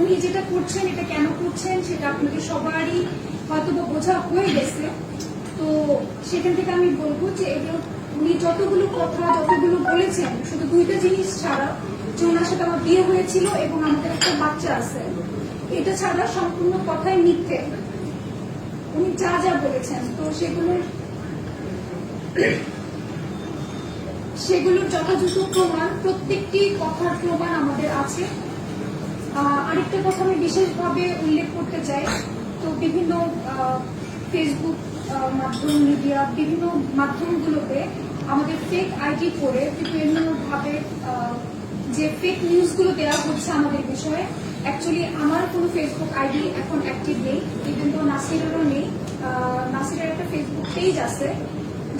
উনি যেটা করছেন, এটা কেন করছেন সেটা আপনাদের সবারই হয়তো বা বোঝা হয়ে গেছে। তো সেখান থেকে আমি বলব যে এগুলো, উনি যতগুলো কথা, যতগুলো বলেছেন, শুধু দুইটা জিনিস ছাড়া যে ওনার সাথে আমার বিয়ে হয়েছিল এবং আমাদের একটা বাচ্চা আছে, এটা ছাড়া সম্পূর্ণ কথাই মিথ্যে। উনি যা যা বলেছেন, তো সেগুলোর সেগুলোর যথাযথ প্রমাণ, প্রত্যেকটি কথার প্রমাণ আমাদের আছে। আরেকটা কথা আমি বিশেষভাবে উল্লেখ করতে চাই। তো বিভিন্ন ফেসবুক মাধ্যম মিডিয়া বিভিন্ন মাধ্যমগুলোতে আমাদের ফেক আইডি করে বিভিন্নভাবে যে ফেক নিউজগুলো দেওয়া হচ্ছে আমাদের বিষয়ে অ্যাকচুয়ালি আমার কোনো ফেসবুক আইডি এখন অ্যাক্টিভ নেই ইভেন তো নাসিরেরও নেই নাসিরের একটা ফেসবুক পেজ আছে।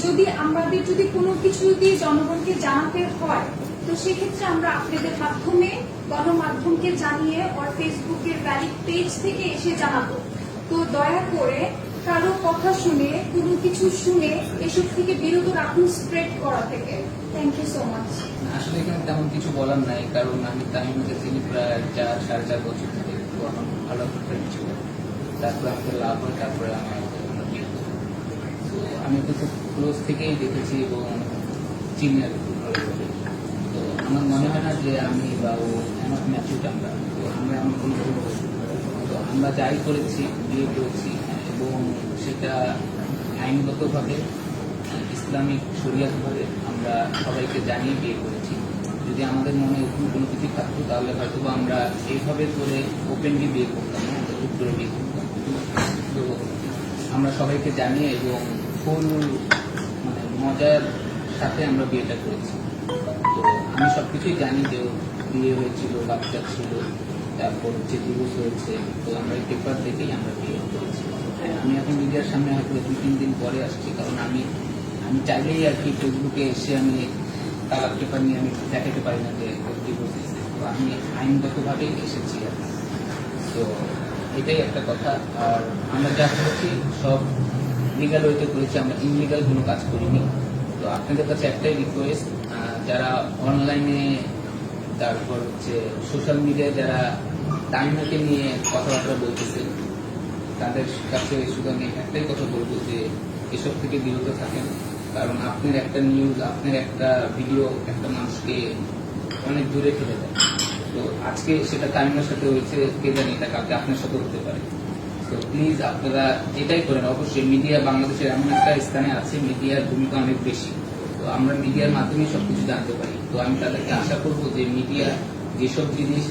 যদি আমাদের, যদি কোনো কিছু যদি জনগণকে জানাতে হয়, তো সেক্ষেত্রে আমরা আপনাদের মাধ্যমে গণমাধ্যমকে জানিয়ে ওর ফেসবুকের ভ্যালিড পেজ থেকে এসে জানাব তো দয়া করে কারও কথা শুনে, কোনো কিছু শুনে এসব থেকে বিরত রাখুন স্প্রেড করা থেকে থ্যাংক ইউ সো মাচ আসলে এখানে তেমন কিছু বলার নাই, কারণ আমি তামিমকে চিনি প্রায় চার, সাড়ে চার বছর থেকে তো ভালো ফ্রেন্ড ছিল তারপরে আমাকে লাভ হয়, তারপরে আমরা। তো আমি ওকে খুব ক্লোজ থেকেই দেখেছি এবং চিনি আর কি। তো আমার মনে হয় না যে আমি বা ও আমার ম্যাচিউড আমরা তো আমরা এমন কোনো তো আমরা যাই করেছি, বিয়ে করেছি, এবং সেটা আইনগতভাবে, ইসলামিক শরিয়াতভাবে আমরা সবাইকে জানিয়ে বিয়ে করেছি। যদি আমাদের মনে এরকম কোনো কিছু থাকতো, তাহলে হয়তো আমরা এইভাবে করে ওপেনলি বিয়ে করতাম না চুপ করে বিয়ে করতাম। তো আমরা সবাইকে জানিয়ে এবং ফুল মানে মজার সাথে আমরা বিয়েটা করেছি। আমি সবকিছুই জানি যে বিয়ে হয়েছিল, বাচ্চা ছিল, তারপর হচ্ছে ডিভোর্স হয়েছে, তো আমরা এই পেপার দেখেই আমরা বিয়ে করেছি। আমি এখন মিডিয়ার সামনে হয়তো দু, তিন দিন পরে আসছি, কারণ আমি আমি চাইলেই আর কি ফেসবুকে এসে আমি তালাক পেপার নিয়ে আমি দেখাতে পারি না যে ডিভোর্স তো আমি আইনগতভাবেই এসেছি আর। তো এটাই একটা কথা। আর আমরা যা করেছি, সব লিগাল ওয়েতে করেছি, আমরা ইনলিগাল কোনো কাজ করিনি। তো আপনাদের কাছে একটাই রিকোয়েস্ট যারা অনলাইনে তারপর হচ্ছে সোশ্যাল মিডিয়ায় যারা টাইমকে নিয়ে কথাবার্তা বলতেছে, তাদের কাছে শুধু আমি একটাই কথা বলব যে, এসব থেকে বিরত থাকেন। কারণ আপনার একটা নিউজ আপনার একটা ভিডিও একটা মানুষকে অনেক দূরে ফেলে দেয়। তো আজকে সেটা টাইমের সাথে হয়েছে, কে জানি এটা কালকে আপনার সাথে হতে পারে। তো প্লিজ আপনারা এটাই করেন। অবশ্যই মিডিয়া বাংলাদেশের এমন একটা স্থানে আছে মিডিয়ার ভূমিকা অনেক বেশি। আমরা মিডিয়ার মাধ্যমে সবকিছু জানতে পারি। তো আমি তাদেরকে আশা করব যে মিডিয়া যেসব জিনিস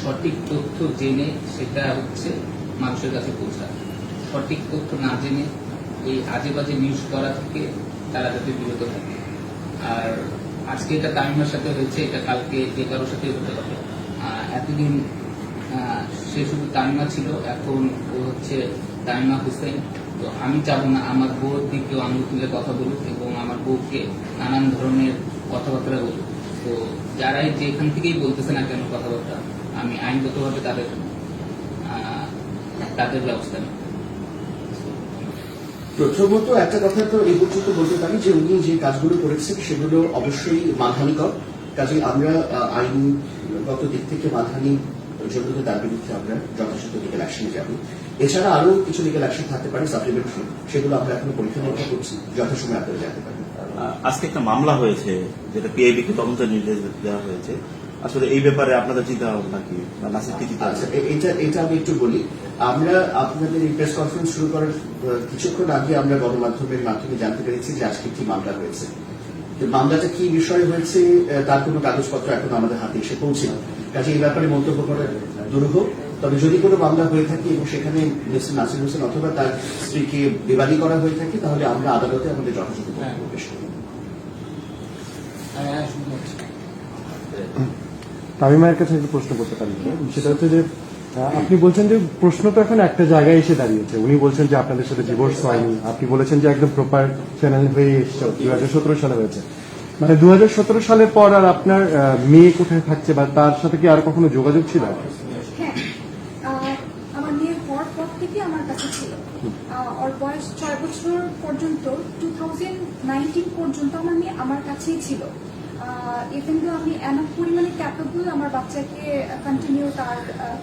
সঠিক তথ্য জেনে সেটা হচ্ছে মানুষের কাছে পৌঁছায়। সঠিক তথ্য না জেনে এই আজে বাজে নিউজ করা থেকে তারা যাতে বিরত থাকে। আর আজকে এটা তামিমার সাথে হয়েছে, এটা কালকে যে কারোর সাথে হতে পারে। এতদিন সে শুধু তামিমা ছিল, এখন ও হচ্ছে তামিমা হোসেন। তো আমি চাবো না, আমার বউর দিকেও আমি তুলে কথা বলুক এবং বউকে নানান ধরনের কথাবার্তা বলুক তো যারাই যেখান থেকেই বলতেছে না কেন কথাবার্তা আমি আইনগতভাবে তাদের তাদের ব্যবস্থা নেব। প্রথমত একটা কথা তো এই পর্যন্ত বলতে পারি যে উনি যে কাজগুলো করেছেন সেগুলো অবশ্যই মানহানিকর। কাজে আমরা আইনগত দিক থেকে মানহানি জন্য তার বিরুদ্ধে আমরা যথাযথ লিগাল অ্যাকশনে যাব। এছাড়া আরও কিছু লিগাল অ্যাকশন থাকতে পারে সাপ্লিমেন্টারি সেগুলো আমরা এখনও পরীক্ষা নিরীক্ষা করছি যথাসময়ে আপনারা জানতে পারবেন আহ, আজকে একটা মামলা হয়েছে, যেটা পিআইবি কে তদন্তের নির্দেশ দেওয়া হয়েছে। আসলে এই ব্যাপারে আপনাদের চিন্তা ভাবনা কি? বা নাসির কি চিন্তা আচ্ছা এটা এটা আমি একটু বলি। আমরা আপনাদের প্রেস কনফারেন্স শুরু করার কিছুক্ষণ আগে আমরা গণমাধ্যমের মাধ্যমে জানতে পেরেছি যে আজকে কি মামলা হয়েছে। মামলাটা কি বিষয় হয়েছে তার কোনো কাগজপত্র এখন আমাদের হাতে এসে পৌঁছেনি। কাজে এই ব্যাপারে মন্তব্য করা দুরূহ। তবে যদি কোনো মামলা হয়ে থাকে এবং সেখানে মিস্টার নাসির হোসেন অথবা তার স্ত্রীকে বিবাদী করা হয়ে থাকে তাহলে আমরা আদালতে আমাদের যথাযথ পেশ করব। শুনতে তামিমায়ের কাছে একটু প্রশ্ন করতে পারি। সেটা হচ্ছে যে আপনি বলছেন যে প্রশ্ন তো এখন একটা জায়গায় এসে দাঁড়িয়েছে। উনি বলছেন যে আপনাদের সাথে ডিভোর্স হয়নি। আপনি বলেছেন যে একদম প্রপার চ্যানেল হয়ে এসছে। দুই হাজার সতেরো সালে হয়েছে। মানে দু হাজার সতেরো সালের পর আর আপনার আহ, মেয়ে কোথায় থাকছে বা তার সাথে কি আর কখনো যোগাযোগ ছিল হ্যাঁ আহ, আমার মেয়ের হওয়ার পর থেকে আমার কাছে ছিল। ওর বয়স ছয় বছর পর্যন্ত টু থাউজেন্ড পর্যন্ত আমার মেয়ে আমার কাছেই ছিল। ইভেন তো আমি এমন পরিমাণে ক্যাপেবল আমার বাচ্চাকে কন্টিনিউ তার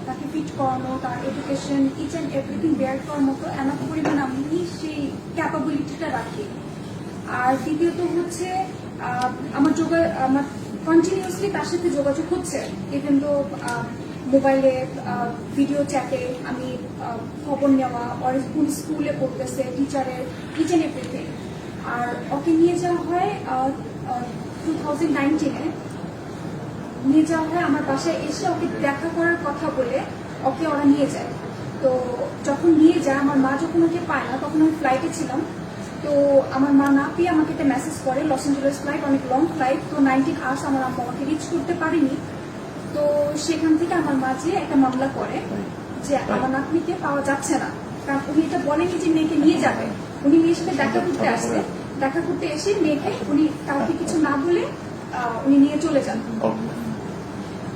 তাকে ফিট করানো, তার education each and everything bear করার মতো এমন পরিমাণ আমি সেই ক্যাপাবিলিটিটা রাখি। আর দ্বিতীয়ত হচ্ছে আমার যোগা আমার কন্টিনিউসলি তার সাথে যোগাযোগ হচ্ছে। ইভেন তো মোবাইলে ভিডিও চ্যাটে আমি খবর নেওয়া ওর কোন স্কুলে পড়তেছে টিচারের ইচ অ্যান্ড এভরিথিং আর ওকে নিয়ে যাওয়া হয় টু থাউজেন্ড নাইনটিনে নিয়ে যাওয়া হয় আমার বাসায় এসে ওকে দেখা করার কথা বলে ওকে ওরা নিয়ে যায়। তো যখন নিয়ে যায়, আমার মা যখন ওকে পায় না, তখন আমি ফ্লাইটে ছিলাম। তো আমার মা না পেয়ে আমাকে একটা মেসেজ করে লস অ্যাঞ্জেলেস ফ্লাইট অনেক লং ফ্লাইট তো নাইনটিন আওয়ার্স আমার আম্মা আমাকে রিচ করতে পারিনি। তো সেখান থেকে আমার মা যে একটা মামলা করে যে আমার নাতনিকে পাওয়া যাচ্ছে না। কারণ উনি এটা বলেনি যে মেয়েকে নিয়ে যাবে। উনি মেয়ের সাথে দেখা করতে আসছে দেখা করতে এসে মেয়েকে উনি কাউকে কিছু না বলে উনি নিয়ে চলে যান।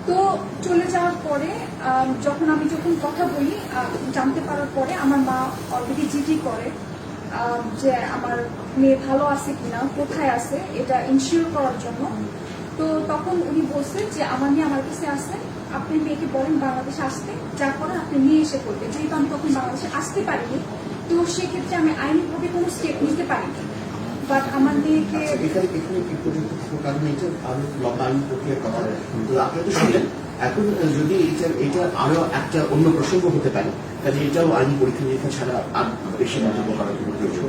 তো চলে যাওয়ার পরে যখন আমি যখন কথা বলি জানতে পারার পরে আমার মা অলরেডি জিডি করে। যে আমার মেয়ে ভালো আছে কিনা কোথায় আছে এটা ইনশিওর করার জন্য। তো তখন উনি বলছে যে আমার মেয়ে আমার কাছে আসে আপনি মেয়েকে বলেন বাংলাদেশে আসতে যার পরে আপনি নিয়ে এসে করবেন। যেহেতু আমি তখন বাংলাদেশে আসতে পারিনি তো সেক্ষেত্রে আমি আইনিভাবে কোনো স্টেপ নিতে পারিনি। বাট আমার মেয়েকে আচ্ছা, এখানে যদি এটা এটা আরও একটা অন্য প্রসঙ্গ হতে পারে তাহলে এটাও আইনি পরীক্ষা নিরীক্ষা ছাড়া আর বেশি মন্তব্য করার।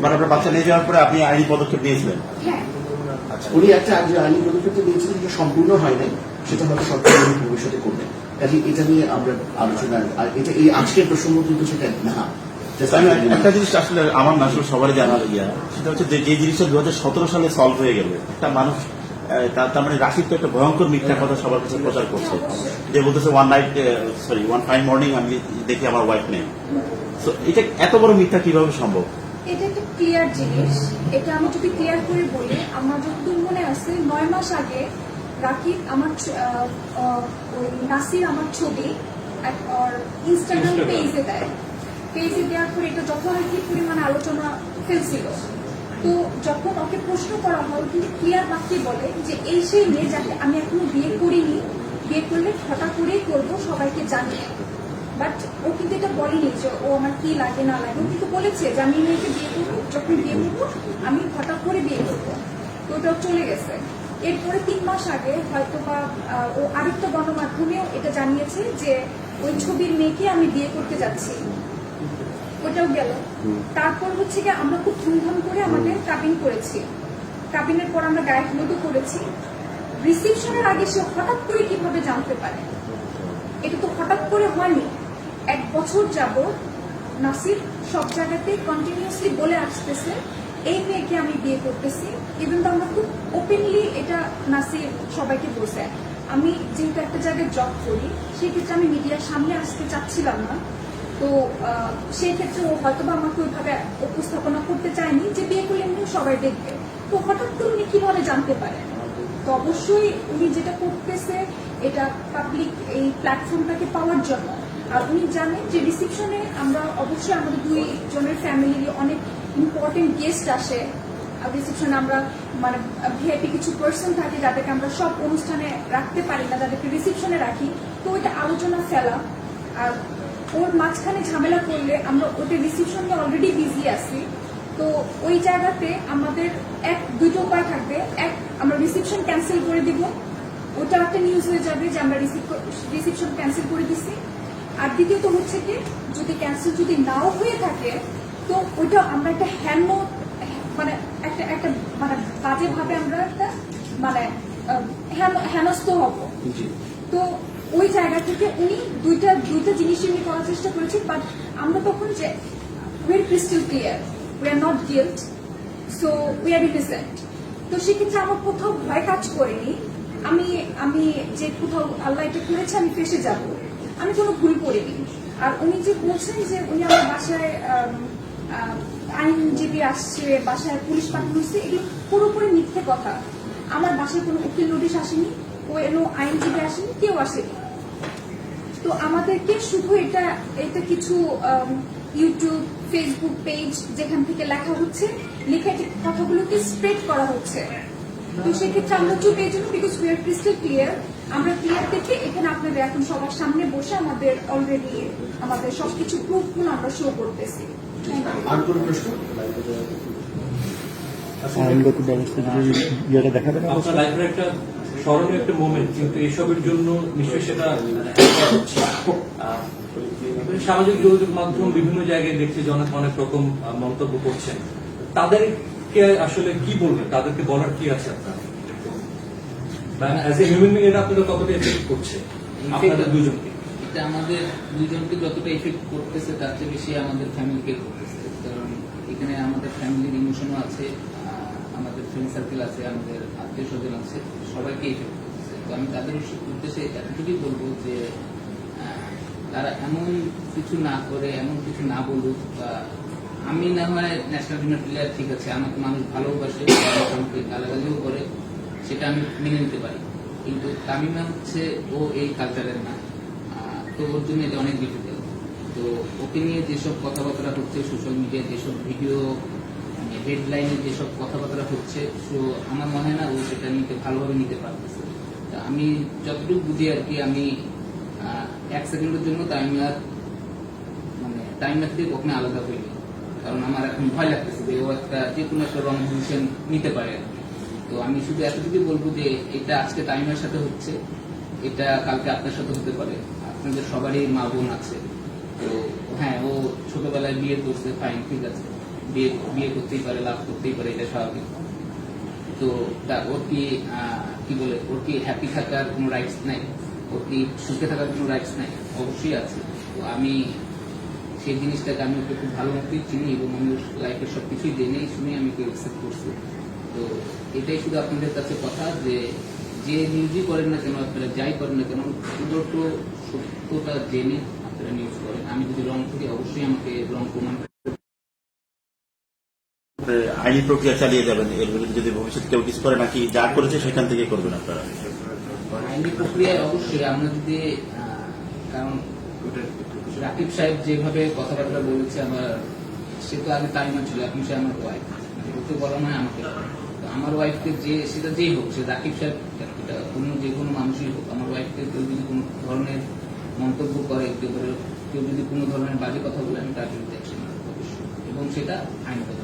মানে আপনার বাচ্চা নিয়ে যাওয়ার পরে আপনি আইনি পদক্ষেপ নিয়েছিলেন? হ্যাঁ। উনি একটা আজ আইনি পদক্ষেপ নিয়েছিলেন যেটা সম্পূর্ণ হয় নাই সেটা হয়তো সরকার ভবিষ্যতে করবেন কাজে এটা নিয়ে আমরা আলোচনা আর এটা এই আজকের প্রসঙ্গ কিন্তু সেটা না। একটা- জিনিস আসলে আমার না আসলে সবারই জানার ইয়া সেটা হচ্ছে যে যে জিনিসটা দু হাজার সতেরো সালে সলভ হয়ে গেল একটা মানুষ তার তার মানে রাশিদ তো একটা ভয়ঙ্কর মিথ্যা কথা সবার কাছে প্রচার করছে। যে বলতেছে one night sorry one fine morning আমি দেখি আমার ওয়াইফ নেই। তো এটা এত বড় মিথ্যা কীভাবে সম্ভব? এটা একটা ক্লিয়ার জিনিস। এটা আমি যদি ক্লিয়ার করে বলি আমার যতদূর মনে আছে নয় মাস আগে রাকিব আমার আহ, আহ, ওই নাসির আমার ছবি ইনস্টাগ্রাম পেজে দেয়। পেজে দেওয়ার পরে এটা যথারীতি পরিমাণে আলোচনা ফেলছিল। তো যখন ওকে প্রশ্ন করা হয় কিন্তু ক্লিয়ার বাক্যে বলে যে, এই সেই মেয়ে যাকে আমি এখনও বিয়ে করিনি, বিয়ে করলে হঠাৎ করেই করব, সবাইকে জানিয়ে বাট ও কিন্তু এটা বলেনি যে, ও আমার কি লাগে, না লাগে? ও কিন্তু বলেছে যে, আমি মেয়েকে বিয়ে করব, যখন বিয়ে করব, আমি হঠাৎ করে বিয়ে করব। তো ওটা চলে গেছে। এরপরে তিন মাস আগে হয়তো বা ও আরেকটা গণমাধ্যমেও এটা জানিয়েছে যে, ওই ছবির মেয়েকে আমি বিয়ে করতে যাচ্ছি। ওটাও গেল। তারপর হচ্ছে কি আমরা খুব ধুমধাম করে আমাদের কাবিন করেছি। কাবিনের পর আমরা গায়ে হলুদও করেছি। রিসিপশনের আগে সে হঠাৎ করে কীভাবে জানতে পারে? এটা তো হঠাৎ করে হয়নি। এক বছর যাব নাসির সব জায়গাতে কন্টিনিউসলি বলে আসতেছে এই মেয়েকে আমি বিয়ে করতেছি ইভেন তো আমরা খুব ওপেনলি এটা নাসির সবাইকে বলছে। আমি যেহেতু একটা জায়গায় জব করি সেই ক্ষেত্রে আমি মিডিয়ার সামনে আসতে চাচ্ছিলাম না। তো সেই ক্ষেত্রে ও হয়তো বা আমাকে ওইভাবে উপস্থাপনা করতে চায়নি যে বিয়ে করলে এমনি সবাই দেখবে। তো হঠাৎ করে উনি কীভাবে জানতে পারেন? তো অবশ্যই উনি যেটা করতেছে, এটা পাবলিক এই প্ল্যাটফর্মটাকে পাওয়ার জন্য। আর উনি জানেন যে রিসিপশনে আমরা অবশ্যই আমাদের দুই জনের ফ্যামিলির অনেক ইম্পর্টেন্ট গেস্ট আসে। আর রিসিপশনে আমরা মানে ভিআইপি কিছু পার্সন থাকে যাদেরকে আমরা সব অনুষ্ঠানে রাখতে পারি না, যাদেরকে রিসিপশনে রাখি। তো ওইটা আলোচনা ফেলা। আর ওর মাঝখানে ঝামেলা করলে আমরা ওটা রিসিপশন নিয়ে অলরেডি বিজি আছি। তো ওই জায়গাতে আমাদের এক দুটো উপায় থাকবে। এক আমরা রিসিপশন ক্যান্সেল করে দিব। ওটা একটা নিউজ হয়ে যাবে যে আমরা রিসিপশন ক্যান্সেল করে দিছি। আর দ্বিতীয়ত হচ্ছে কি যদি ক্যান্সেল যদি নাও হয়ে থাকে তো ওইটা আমরা একটা হ্যান্ড মানে একটা একটা মানে বাজে ভাবে আমরা একটা মানে হেনস্থ হব। তো ওই জায়গা থেকে উনি দুইটা দুইটা জিনিসই উনি করার চেষ্টা করেছেন বাট আমরা তখন যে we crystal clear we are not guilt so we are innocent তো সেক্ষেত্রে আমার কোথাও ভয় কাজ করেনি। আমি আমি যে কোথাও আল্লাহ এটা করেছে, আমি ফেসে যাব। আমি কোনো ভুল করিনি। আর উনি যে বলছেন যে উনি আমার বাসায় আইনজীবী আসছে, বাসায় পুলিশ পাঠানো হচ্ছে, এগুলো পুরোপুরি মিথ্যে কথা। আমার বাসায় কোনো উকিল নোটিশ আসেনি। এলো আইনজীবী আসেনি কেউ আসেনি। তো আমাদেরকে শুধু এটা এটা কিছু ইউটিউব ফেসবুক পেজ যেখান থেকে লেখা হচ্ছে লিখে কথাগুলোকে স্প্রেড করা হচ্ছে। তো সেক্ষেত্রে আমরা চুপ এই জন্য because we are crystal clear আমরা ক্লিয়ার দেখে এখানে আপনাদের এখন সবার সামনে বসে আমাদের অলরেডি আমাদের সবকিছু প্রুফগুলো আমরা শো করতেছি। Thank স্মরণীয় একটা মোমেন্ট কিন্তু এসবের জন্য নিশ্চয়ই সেটা সামাজিক যোগাযোগ মাধ্যম বিভিন্ন জায়গায় দেখছি যে অনেক অনেক রকম মন্তব্য করছেন। তাদেরকে আসলে কি বলবেন? তাদেরকে বলার কি আছে আপনার? এটা আমাদের দুজনকে যতটা এফেক্ট করতেছে তার চেয়ে বেশি আমাদের ফ্যামিলিকে করতেছে। কারণ এখানে আমাদের ফ্যামিলির ইমোশনও আছে আমাদের ফ্রেন্ড সার্কেল আছে, আমাদের আত্মীয় স্বজন আছে, সবাইকে এফেক্ট করতেছে। তো আমি তাদের উদ্দেশ্যে এতটুকুই বলব যে তারা এমন কিছু না করে, এমন কিছু না বলুক, বা আমি না হয় ন্যাশনাল টিমের প্লেয়ার ঠিক আছে, আমাকে মানুষ ভালোবাসে আমাকে গালাগালিও করে, সেটা আমি মেনে নিতে পারি। কিন্তু তামিমা হচ্ছে, ও এই কালচারের না। তো ওর জন্য এটা অনেক ডিফিকাল্ট তো ওকে নিয়ে যেসব কথাবার্তা হচ্ছে সোশ্যাল মিডিয়ায় যেসব ভিডিও হেডলাইনে যেসব কথাবার্তা হচ্ছে তো আমার মনে হয় না ও সেটা নিতে ভালোভাবে নিতে পারতেছে। তা আমি যতটুকু বুঝি আর কি, আমি এক সেকেন্ডের জন্য তামিমার মানে টাইমের থেকে কখনো আলাদা হইনি কারণ আমার এখন ভয় লাগতেছে যে ও একটা যে কোনো একটা রং ডিসিশন নিতে পারে আর কি। তো আমি শুধু এতটুকুই বলব যে এটা আজকে টাইমের সাথে হচ্ছে, এটা কালকে আপনার সাথে হতে পারে। আপনাদের সবারই মা বোন আছে। তো হ্যাঁ ও ছোটবেলায় বিয়ে করছে ফাইন ঠিক আছে। বিয়ে বিয়ে করতেই পারে, লাভ করতেই পারে, এটা স্বাভাবিক। তো তা ওর কি কি বলে, ওর কি হ্যাপি থাকার কোনো রাইটস নাই? ওর কি সুখে থাকার কোনো রাইটস নাই? অবশ্যই আছে। তো আমি সেই জিনিসটাকে আমি ওকে খুব ভালো মতোই চিনি এবং আমি ওর লাইফের সব কিছুই জেনেই শুনে আমি ওকে অ্যাকসেপ্ট করছি। তো এটাই শুধু আপনাদের কাছে কথা যে যে নিউজই করেন না কেন, আপনারা যাই করেন না কেন, শুধুমাত্র সত্যতা জেনে আপনারা নিউজ করেন। আমি যদি রং করি, অবশ্যই আমাকে রং প্রমাণ আইনি প্রক্রিয়া চালিয়ে যাবেন, এর বিরুদ্ধে যদি ভবিষ্যতে কেউ কিছু করে নাকি যা করেছে সেখান থেকে করবেন আপনারা? আইনি প্রক্রিয়ায় অবশ্যই আমরা যদি কারণ রাকিব সাহেব যেভাবে কথাবার্তা বলেছে, আমার সে তো আগে তাই ছিল এখন সে আমার ওয়াইফ ওকে বলা নয় আমাকে। আমার ওয়াইফকে যে, সেটা যেই হোক, সে রাকিব সাহেব অন্য যে কোনো মানুষই হোক, আমার ওয়াইফকে কেউ যদি কোনো ধরনের মন্তব্য করে, কেউ কেউ যদি কোনো ধরনের বাজে কথা বলে, আমি তার বিরুদ্ধে অ্যাকশন এবং সেটা আইনগত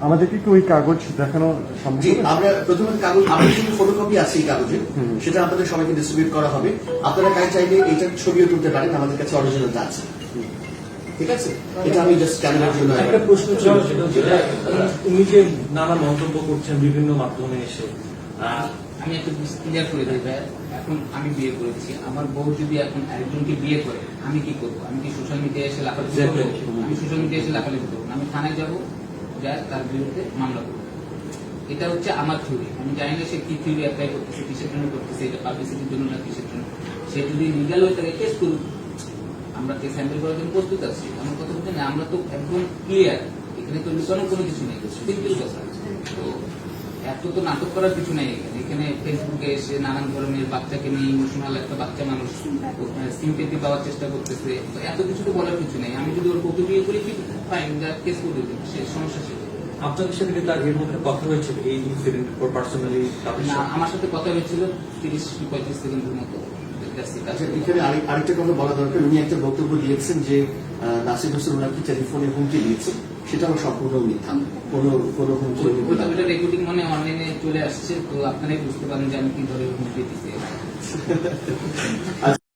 আমাদেরকে কি ওই কাগজ দেখানো সম্ভব জি আমরা প্রথমে কাগজ আমাদের কিন্তু ফটোকপি আছে এই কাগজে হুম। সেটা আপনাদের সবাইকে ডিস্ট্রিবিউট করা হবে। আপনারা কাজ চাইলে এটার ছবিও তুলতে পারেন আমাদের কাছে অরিজিনালটা আছে। ঠিক আছে? এটা আমি জাস্ট ক্যামেরার জন্য একটা প্রশ্ন ছিল সেটা হচ্ছে যে, উনি যে নানা মন্তব্য করছেন বিভিন্ন মাধ্যমে এসে আহ, আমি একটা ক্লিয়ার করে দিই ভাই। এখন আমি বিয়ে করেছি আমার বউ যদি এখন আরেকজনকে বিয়ে করে আমি কি করব? আমি কি সোশ্যাল মিডিয়ায় এসে লাফালাফি করব? আমি সোশ্যাল মিডিয়ায় এসে লাফালাফি করব আমি থানায় যাব? যা তার বিরুদ্ধে মামলা করবে। এটা হচ্ছে আমার থিওরি আমি জানি না সে কি থিওরি অ্যাপ্লাই করতেছে, কিসের জন্য করতেছে, এটা পাবলিসিটির জন্য না কিসের জন্য। সে যদি লিগাল হয়ে থাকে কেস করুক। আমরা কেস হ্যান্ডেল করার জন্য প্রস্তুত আছি। আমার কথা বলতে না, আমরা তো একদম ক্লিয়ার এখানে তো লুকানোর কোনো কিছু নেই সিম্পল কথা। তো এত তো নাটক করার কিছু নেই এখানে। ফেসবুকে এসে নানান ধরনের বাচ্চাকে নিয়ে ইমোশনাল একটা বাচ্চা মানুষ সিম্পেতি পাওয়ার চেষ্টা করতেছে। এত কিছু তো বলার কিছু নেই। আমি যদি ওর বউকে বিয়ে করি আপনাদের সাথে কি তার এর মধ্যে কথা হয়েছিল? এই ইনসিডেন্টের পর পার্সোনালি না আমার সাথে কথা হয়েছিল তিরিশ পঁয়ত্রিশ সেকেন্ডের মতো. আচ্ছা এখানে আরেকটা কথা বলা দরকার। উনি একটা বক্তব্য দিয়েছেন যে নাসির হোসেন ওনাকে টেলিফোনে হুমকি দিয়েছে। সেটাও সম্পূর্ণ মিথ্যা। কোনো কোনো হুমকি রেকর্ডিং মানে অনলাইনে চলে আসছে তো আপনারাই বুঝতে পারেন যে আমি কি ধরে হুমকি দিতে।